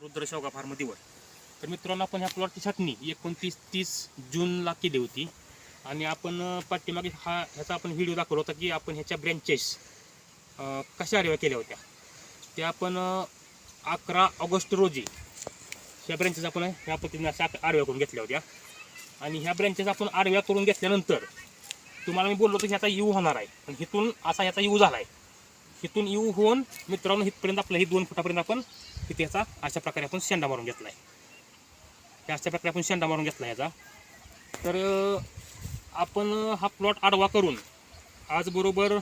रुद्र शेवगा फार्म दिवड तर मित्रांनो आपण ह्या प्लॉटची छाटणी एकोणतीस तीस जूनला केली होती. आणि आपण पाठीमागे हा ह्याचा आपण व्हिडिओ दाखवला होता की आपण ह्याच्या ब्रँचेस कशा आडव्या केल्या होत्या. त्या आपण अकरा ऑगस्ट रोजी ह्या ब्रँचेस आपण ह्या पद्धतीने अशा आडव्या करून घेतल्या होत्या. आणि ह्या ब्रँचेस आपण आडव्या करून घेतल्यानंतर तुम्हाला मी बोललो होतो की ह्याचा यू होणार आहे. पण इथून असा ह्याचा यू झाला आहे इथून येऊ होऊन मित्रांनो इथपर्यंत आपलं ही दोन फुटापर्यंत आपण तिथे याचा अशा प्रकारे आपण शेंडा मारून घेतला आहे अशा प्रकारे आपण शेंडा मारून घेतला ह्याचा तर आपण हा प्लॉट आडवा करून आज बरोबर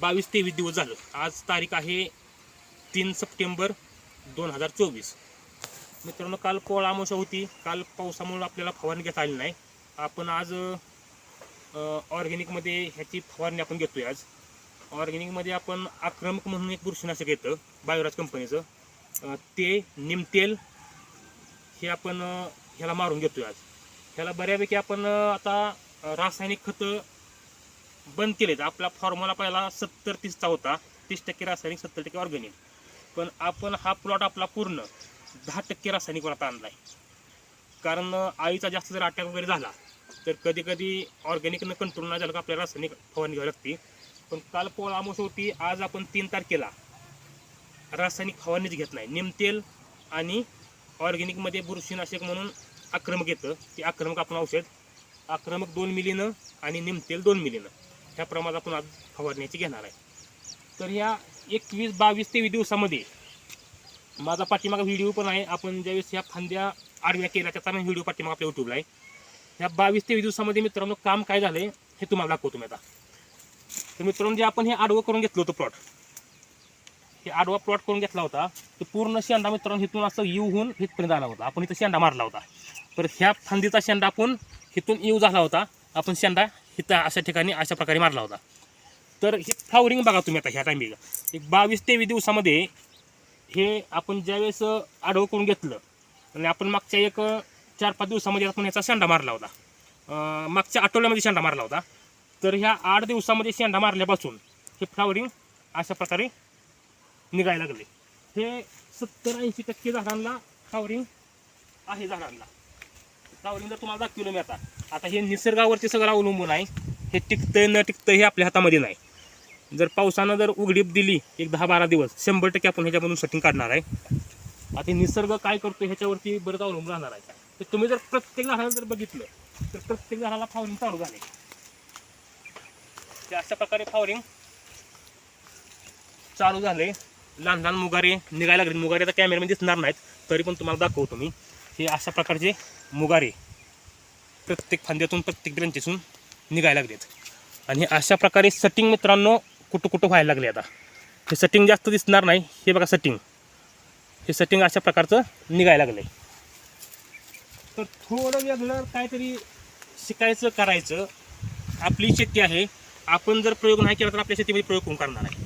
बावीस तेवीस दिवस झालं. आज तारीख आहे तीन सप्टेंबर दोन हजार चोवीस. मित्रांनो काल पोळा अमावस्या होती. काल पावसामुळे आपल्याला फवारणी घेता आली नाही. आपण आज ऑर्गॅनिकमध्ये ह्याची फवारणी आपण घेतोय आज. ऑर्गॅनिकमध्ये आपण आक्रमक म्हणून एक बुरशीनाशक येतं बायोराज कंपनीचं. ते निमतेल हे आपण ह्याला मारून घेतोय आज. ह्याला बऱ्यापैकी आपण आता रासायनिक खतं बंद केलेत. आपला फॉर्म्युला पहिला सत्तर तीसचा होता. तीस टक्के रासायनिक सत्तर टक्के ऑर्गॅनिक. पण आपण हा प्लॉट आपला पूर्ण दहा टक्के रासायनिक वरात आणला आहे कारण आईचा जास्त जर अटॅक वगैरे झाला तर कधी कधी ऑर्गॅनिकनं कंट्रोल नाही झालं का आपल्याला रासायनिक फवारणी घ्यावी लागते. पण काल पोळा आमोस होती आज आपण तीन तारखेला रासायनिक फवारणीच घेत नाही. निमतेल आणि ऑर्गॅनिकमध्ये बुरशीनाशक म्हणून आक्रमक येतं. ते आक्रमक आपण औषध आक्रमक दोन मिलीनं आणि निमतेल दोन मिलीनं. ह्या प्रमाणात आपण आज फवारण्याची घेणार आहे. तर ह्या एकवीस बावीस तेवीस दिवसामध्ये माझा पाठीमागा व्हिडिओ पण आहे. आपण ज्यावेळेस ह्या फांद्या आडव्या केल्या त्याचा व्हिडिओ पाठीमागा आपल्या यूट्यूबला आहे. ह्या बावीस तेवीस दिवसामध्ये मित्रांनो काम काय झालं हे तुम्हाला दाखवतो मी आता. तर मित्रांनो जे आपण हे आडवं करून घेतलं होतं प्लॉट हे आडवा प्लॉट करून घेतला होता तो पूर्ण शेंडा मित्रांनो इथून असं येऊ होऊन इथपर्यंत आला होता. आपण इथं शेंडा मारला होता. तर ह्या फांदीचा शेंडा आपण इथून येऊ झाला होता. आपण शेंडा इथं अशा ठिकाणी अशा प्रकारे मारला होता. तर हे फ्लावरिंग बघा तुम्ही आता ह्या टायमिंगला एक बावीस तेवीस दिवसामध्ये हे आपण ज्यावेळेस आडवं करून घेतलं आणि आपण मागच्या एक चार पाच दिवसामध्ये आपण ह्याचा शेंडा मारला होता. मागच्या आठवड्यामध्ये शेंडा मारला होता. तर ह्या आठ दिवसामध्ये शेंडा मारल्यापासून हे फ्लावरिंग अशा प्रकारे निघायला लागले. हे सत्तर ऐंशी टक्के झाडांना फ्लावरिंग आहे झाडांना. फ्लावरिंग जर तुम्हाला दाखवलं मी आता. आता हे निसर्गावरती सगळं अवलंबून आहे. हे टिकतंय न टिकतंय हे आपल्या हातामध्ये नाही. जर पावसानं जर उघडीप दिली एक दहा बारा दिवस शंभर टक्के आपण ह्याच्यामधून सेटिंग काढणार आहे. आता निसर्ग काय करतो ह्याच्यावरती बरंच अवलंबून राहणार आहे. तर तुम्ही जर प्रत्येक झाडाला जर बघितलं तर प्रत्येक झाडाला फ्लावरिंग चालू झाले ते अशा प्रकारे फावरिंग चालू झाले. लहान लहान मुगारे निघायला लागले. मुगारे आता कॅमेऱ्यामध्ये दिसणार नाहीत. तरी पण तुम्हाला दाखवतो मी. हे अशा प्रकारचे मुगारे प्रत्येक फांद्यातून प्रत्येक ब्रँचेसून निघायला लागलेत. आणि अशा प्रकारे सटिंग मित्रांनो कुठं कुठं व्हायला लागले आता. हे सटिंग जास्त दिसणार नाही. हे बघा सटिंग हे सटिंग अशा प्रकारचं निघायला लागलं तर थोडं वेगळं काहीतरी शिकायचं करायचं. आपली शेती आहे. आपण जर प्रयोग नाही केला तर आपल्या शेतीमध्ये प्रयोग कोण करणार आहे?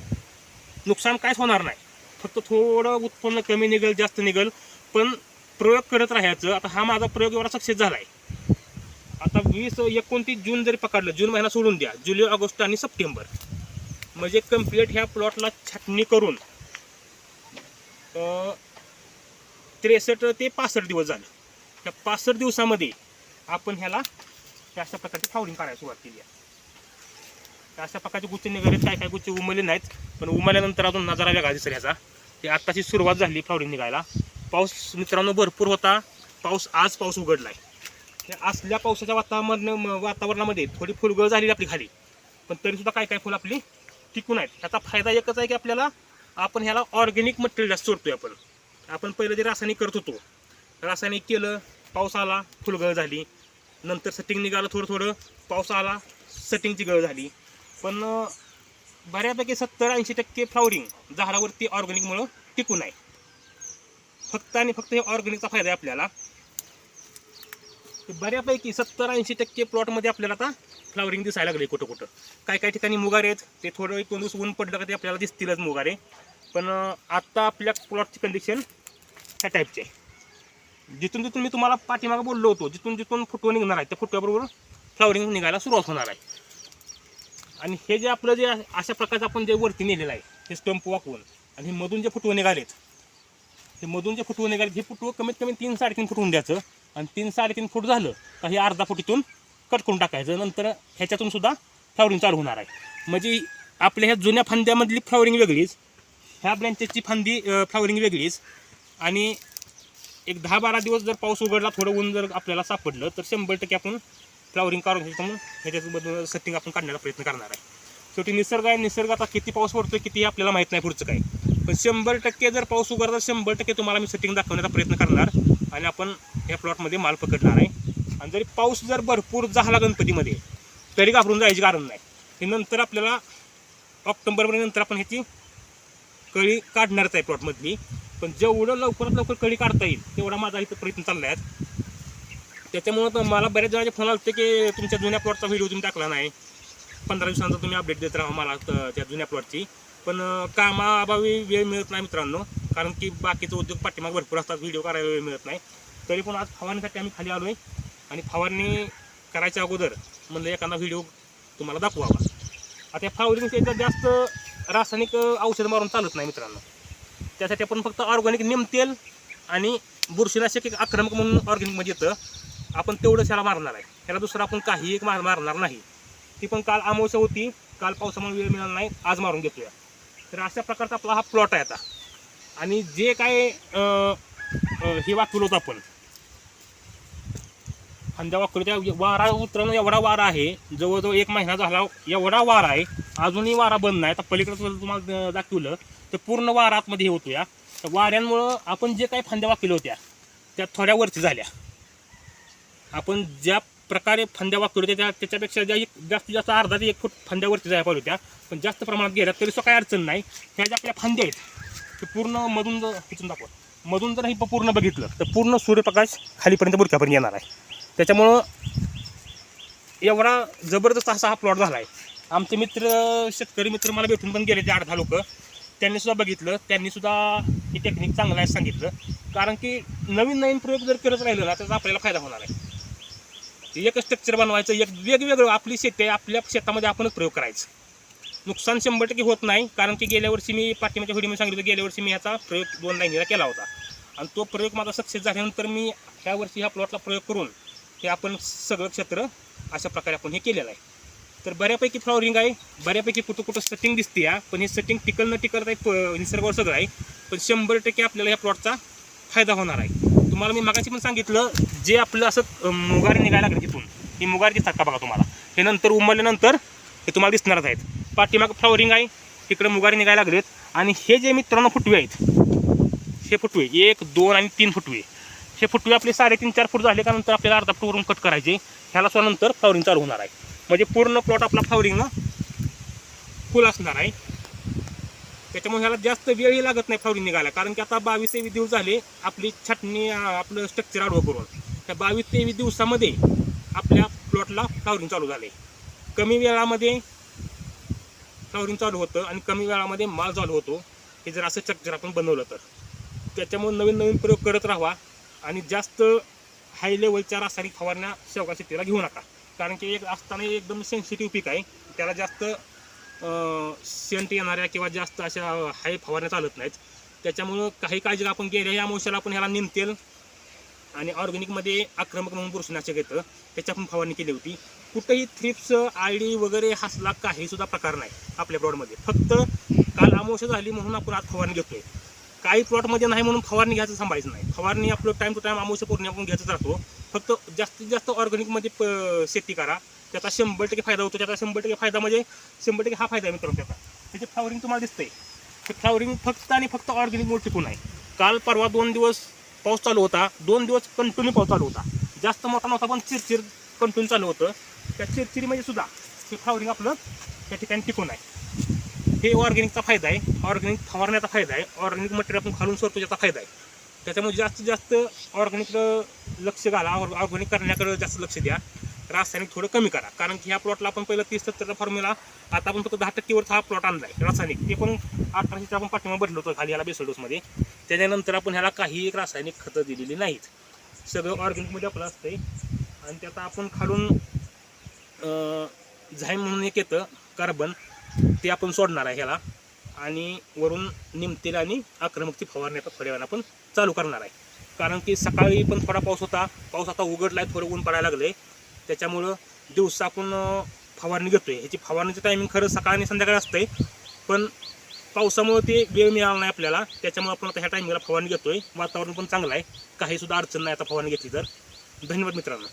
नुकसान काहीच होणार नाही. फक्त थोडं उत्पन्न कमी निघेल जास्त निघेल. पण प्रयोग करत राहायचं आता हा माझा प्रयोग एवढा सक्सेस झाला आहे आता वीस एकोणतीस जून जरी पकडलं जून महिना सोडून द्या. जुलै ऑगस्ट आणि सप्टेंबर. म्हणजे कंप्लीट ह्या प्लॉटला छाटणी करून त्रेसष्ट ते पासष्ट दिवस झाले. त्या पासष्ट दिवसामध्ये आपण ह्याला अशा प्रकारची फावरिंग करायला सुरुवात केली आहे. अशा प्रकारचे गुच्छ निघाले काय काय गुच्छ उमले नाहीत. पण उमल्यानंतर अजून नजारा वेगळा दिसेल ह्याचा. ते आत्ताची सुरुवात झाली फ्लावरिंग निघायला. पाऊस मित्रांनो भरपूर होता. पाऊस आज पाऊस उघडला आहे असल्या पावसाच्या वातावरण वातावरणामध्ये थोडी फुलगळ झाली आपली खाली. पण तरीसुद्धा काय काय फुलं आपली टिकून आहेत. ह्याचा फायदा एकच आहे की आपल्याला आपण ह्याला ऑर्गॅनिक मटेरियल जास्त सोडतोय आपण. आपण पहिलं जे रासायनिक करत होतो रासायनिक केलं पाऊस आला फुलगळ झाली. नंतर सेटिंग निघालं थोडं थोडं. पाऊस आला सेटिंगची गळ झाली. पण बऱ्यापैकी सत्तर ऐंशी टक्के फ्लावरिंग झाडावरती ऑर्गॅनिकमुळं टिकून आहे. फक्त आणि फक्त हे ऑर्गॅनिकचा फायदा आहे आपल्याला. बऱ्यापैकी सत्तर ऐंशी टक्के प्लॉटमध्ये आपल्याला आता फ्लावरिंग दिसायला लागले कुठं कुठं. काय काय ठिकाणी मुगारे आहेत ते थोडं एक दोन दिवस ऊन पडलं का ते आपल्याला दिसतीलच मुगारे. पण आत्ता आपल्या प्लॉटची कंडिशन ह्या टाईपची आहे. जिथून जिथून मी तुम्हाला पाठीमागं बोललो होतो जिथून जिथून फुटवं निघणार आहे त्या फुटव्याबरोबर फ्लावरिंग निघायला सुरुवात होणार आहे. आणि हे जे आपलं जे अशा प्रकारचं आपण जे वरती नेलेलं आहे हे स्टंप वाकवून आणि हे मधून जे फुटवं निघालेत हे मधून जे फुटवं निघालेत हे फुटवं कमीत कमी तीन साडेतीन फूट होऊन द्यायचं. आणि तीन साडेतीन फूट झालं तर हे अर्धा फुटीतून कट करून टाकायचं. नंतर ह्याच्यातून सुद्धा फ्लॉवरिंग चालू होणार आहे. म्हणजे आपल्या ह्या जुन्या फांद्यामधली फ्लॉवरिंग वेगळीच ह्या ब्रँचेसची फांदी फ्लॉवरिंग वेगळीच. आणि एक दहा बारा दिवस जर पाऊस उघडला थोडं ऊन जर आपल्याला सापडलं तर शंभर टक्के आपण फ्लावरिंग काढून घ्यायचं म्हणून ह्याच्यासोबत सेटिंग आपण काढण्याचा प्रयत्न करणार आहे. शेवटी निसर्ग आहे निसर्गाचा किती पाऊस पडतोय किती हे आपल्याला माहीत नाही पुढचं काय. पण शंभर टक्के जर पाऊस उघडला तर शंभर टक्के तुम्हाला मी सेटिंग दाखवण्याचा प्रयत्न करणार आणि आपण या प्लॉटमध्ये माल पकडणार आहे. आणि जरी पाऊस जर भरपूर झाला गणपतीमध्ये तरी घाबरून जायचे कारण नाही. हे नंतर आपल्याला ऑक्टोबरपर्यंत आपण ह्याची कळी काढणारच आहे प्लॉटमधली पण जेवढं लवकरात लवकर कळी काढता येईल तेवढा माझा इथं प्रयत्न चालला आहे त्याच्यामुळं मला बऱ्याच जणांचे फोन आले की तुमच्या जुन्या प्लॉटचा व्हिडिओ तुम्ही टाकला नाही. पंधरा दिवसानंतर तुम्ही अपडेट देत राहा मला त्या जुन्या प्लॉटची पण कामाअभावी वेळ मिळत नाही मित्रांनो. कारण की बाकीचे उद्योग पाठीमाग भरपूर असतात व्हिडिओ करायला वेळ मिळत नाही. तरी पण आज फवारणीसाठी आम्ही खाली आलो आहे आणि फवारणी करायच्या अगोदर म्हणलं एखादा व्हिडिओ तुम्हाला दाखवावा. आता फवारणीचे फवारणीच्या जास्त रासायनिक औषध मारून चालत नाही मित्रांनो. त्यासाठी आपण फक्त ऑर्गॅनिक निमतेल आणि बुरशीनाशक एक आक्रमक म्हणून ऑर्गॅनिकमध्ये येतं. आपण तेवढंच ह्याला मारणार आहे. ह्याला दुसरं आपण काही एक मार मारणार नाही. ती पण काल अमावस्या होती. काल पावसामुळे वेळ मिळाला नाही. आज मारून घेतोया. तर अशा प्रकारचा आपला हा प्लॉट आहे आता. आणि जे काय हे वाकवलं होतं आपण. खांद्या वाकून वारा उतरणं एवढा वारा आहे. जवळजवळ एक महिना झाला एवढा वारा आहे. अजूनही वारा बंद नाही. आता पलीकडं जर तुम्हाला दाखवलं तर पूर्ण वारा आतमध्ये हे होतो या तर वाऱ्यांमुळं आपण जे काही फांद्या वाकल्या होत्या त्या थोड्या वरती झाल्या. आपण ज्या प्रकारे फांद्या वाकल्या होत्या त्या त्याच्यापेक्षा ज्या एक जास्तीत जास्त अर्धा ते एक फूट फांद्यावरती जायला पाहिजे होत्या. पण जास्त प्रमाणात गेल्या तरी सुद्धा काही अडचण नाही. ह्या ज्या आपल्या फांद्या आहेत ते पूर्ण मधून जर इथून दाखवा. मधून जर हे पूर्ण बघितलं तर पूर्ण सूर्यप्रकाश खालीपर्यंत बुरक्यापर्यंत येणार आहे. त्याच्यामुळं एवढा जबरदस्त असा हा प्लॉट झाला आहे आमचे मित्र शेतकरी मित्र मला भेटून पण गेले ते अर्धा लोक. त्यांनी सुद्धा बघितलं त्यांनी सुद्धा टेक्निक चांगलं आहे सांगितलं. कारण की नवीन नवीन प्रयोग जर करत राहिलं ना त्याचा आपल्याला फायदा होणार आहे. एक स्ट्रक्चर बनवायचं एक वेगवेगळं आपली शेती आहे आपल्या शेतामध्ये आपणच प्रयोग करायचं. नुकसान शंभर टक्के होत नाही कारण की गेल्या वर्षी मी पाठिंबाच्या व्हिडिओमध्ये सांगितलं गेल्या वर्षी मी ह्याचा प्रयोग दोन लाईनीला केला होता. आणि तो प्रयोग माझा सक्सेस झाल्यानंतर मी ह्या वर्षी ह्या प्लॉटला प्रयोग करून हे आपण सगळं क्षेत्र अशा प्रकारे आपण हे केलेलं आहे. तर बऱ्यापैकी फ्लॉवरिंग आहे बऱ्यापैकी कुठं कुठं सेटिंग दिसते या पण हे सेटिंग टिकल न टिकल आहे प- निसर्गावर सगळं आहे. पण शंभर टक्के आपल्याला या प्लॉटचा फायदा होणार आहे. तुम्हाला मी मागाशी पण सांगितलं जे आपलं असं मुगारी निघायला लागले तिथून ही मुगारी दिसतात का बघा तुम्हाला? हे नंतर उमरल्यानंतर हे तुम्हाला दिसणारच आहेत. पाठीमाग फ्लॉवरिंग आहे तिकडे मुगारी निघायला लागलेत. आणि हे जे मित्रांनो फुटवे आहेत हे फुटवे एक दोन आणि तीन फुटवे हे फुटवे आपले साडेतीन चार फूट झाले का नंतर आपल्याला अर्धा फूटवरून कट करायचे. ह्याला सुद्धा नंतर फ्लॉवरिंग चालू होणार आहे. म्हणजे पूर्ण प्लॉट आपला फ्लॉवरिंगनं फुल असणार आहे. त्याच्यामुळे ह्याला जास्त वेळही लागत नाही फ्लॉवरिंग निघायला. कारण की आता बावीस तेवीस दिवस झाले आपली छाटणी आपलं स्ट्रक्चर आडवं करून. त्या बावीस तेवीस दिवसामध्ये आपल्या प्लॉटला फ्लावरिंग चालू झाले. कमी वेळामध्ये फ्लावरिंग चालू होतं आणि कमी वेळामध्ये माल चालू होतो. हे जर असं स्ट्रक्चर आपण बनवलं तर. त्याच्यामुळे नवीन नवीन प्रयोग करत राहा आणि जास्त हाय लेवलच्या रासायनिक फवारण्या शेवगा शेतीला घेऊ नका. कारण की एक असताना एकदम सेन्सिटिव्ह पीक आहे. त्याला जास्त सेंट येणाऱ्या किंवा जास्त अशा हाय फवारण्या चालत नाहीत. त्याच्यामुळं काही काळजी आपण गेल्या या अंशाला आपण ह्याला निमतेल. आणि ऑर्गॅनिकमध्ये आक्रमक म्हणून बुरशीनाशक येतं. त्याची आपण फवारणी केली होती. कुठंही थ्रिप्स आयडी वगैरे हसला काही सुद्धा प्रकार नाही आपल्या प्लॉटमध्ये फक्त काल अमावस्या झाली म्हणून आपण आज फवारणी घेतोय. काही प्लॉटमध्ये नाही म्हणून फवारणी घ्यायचं थांबायचं नाही. फवारणी आपलं टाईम टू टाईम अमावस्या पूर्ण आपण घ्यायचं राहतो. फक्त जास्तीत जास्त ऑर्गॅनिकमध्ये प शेती करा. त्याचा शंभर टक्के फायदा होतो. त्याचा शंभर टक्के फायदा म्हणजे शंभर टक्के हा फायदा आहे मित्रांनो त्याचा. त्याचे फ्लावरिंग तुम्हाला दिसतंय. ते फ्लावरिंग फक्त आणि फक्त ऑर्गॅनिकमुळे टिकून आहे. काल परवा दोन दिवस पाऊस चालू होता. दोन दिवस कंटिन्यू पाऊस चालू होता. जास्त मोठा नव्हता पण चिरचिर कंटिन्यू चालू होतं. त्या चिरचिरीमध्ये सुद्धा हे फ्लॉवरिंग आपलं त्या ठिकाणी टिकून आहे. हे ऑर्गॅनिकचा फायदा आहे. ऑर्गॅनिक फवारण्याचा फायदा आहे. ऑर्गॅनिक मटेरियल आपण खालून सोडतो त्याचा फायदा आहे. त्याच्यामुळे जास्तीत जास्त ऑर्गॅनिक लक्ष घाला. ऑर्गॅनिक करण्याकडे जास्त लक्ष द्या. रासायनिक थोडं कमी करा. कारण की ह्या प्लॉटला आपण पहिलं तीस सत्तरचा फॉर्म्युला आता आपण फक्त दहा टक्केवरचा हा प्लॉट आणला आहे रासायनिक. ते पण अठराशेचा आपण पाठिंबा भरलो होतो खाली याला बेसोडोसमध्ये त्याच्यानंतर आपण ह्याला काही एक रासायनिक खतं दिलेली नाहीत. सगळं ऑर्गॅनिकमध्ये आपलं असतंय. आणि त्यात आपण खालून झाईम म्हणून एक येतं कार्बन. ते आपण सोडणार आहे ह्याला. आणि वरून निमतील आणि आक्रमकची फवारणी आता थोड्या वेळानं आपण चालू करणार आहे. कारण की सकाळी पण थोडा पाऊस होता. पाऊस आता उघडला आहे थोडं ऊन पडायला लागलं आहे त्याच्यामुळं दिवसा आपण फवारणी घेतो आहे ह्याची फवारणीचं टायमिंग खरं सकाळ आणि संध्याकाळी असतंय. पण पावसामुळे ते वेळ मिळाला नाही आपल्याला. त्याच्यामुळे आपण आता ह्या टायमिंगला फवारणी घेतोय. वातावरण पण चांगलं आहे. काही सुद्धा अडचण नाही आता फवारणी घेतली तर. धन्यवाद मित्रांनो.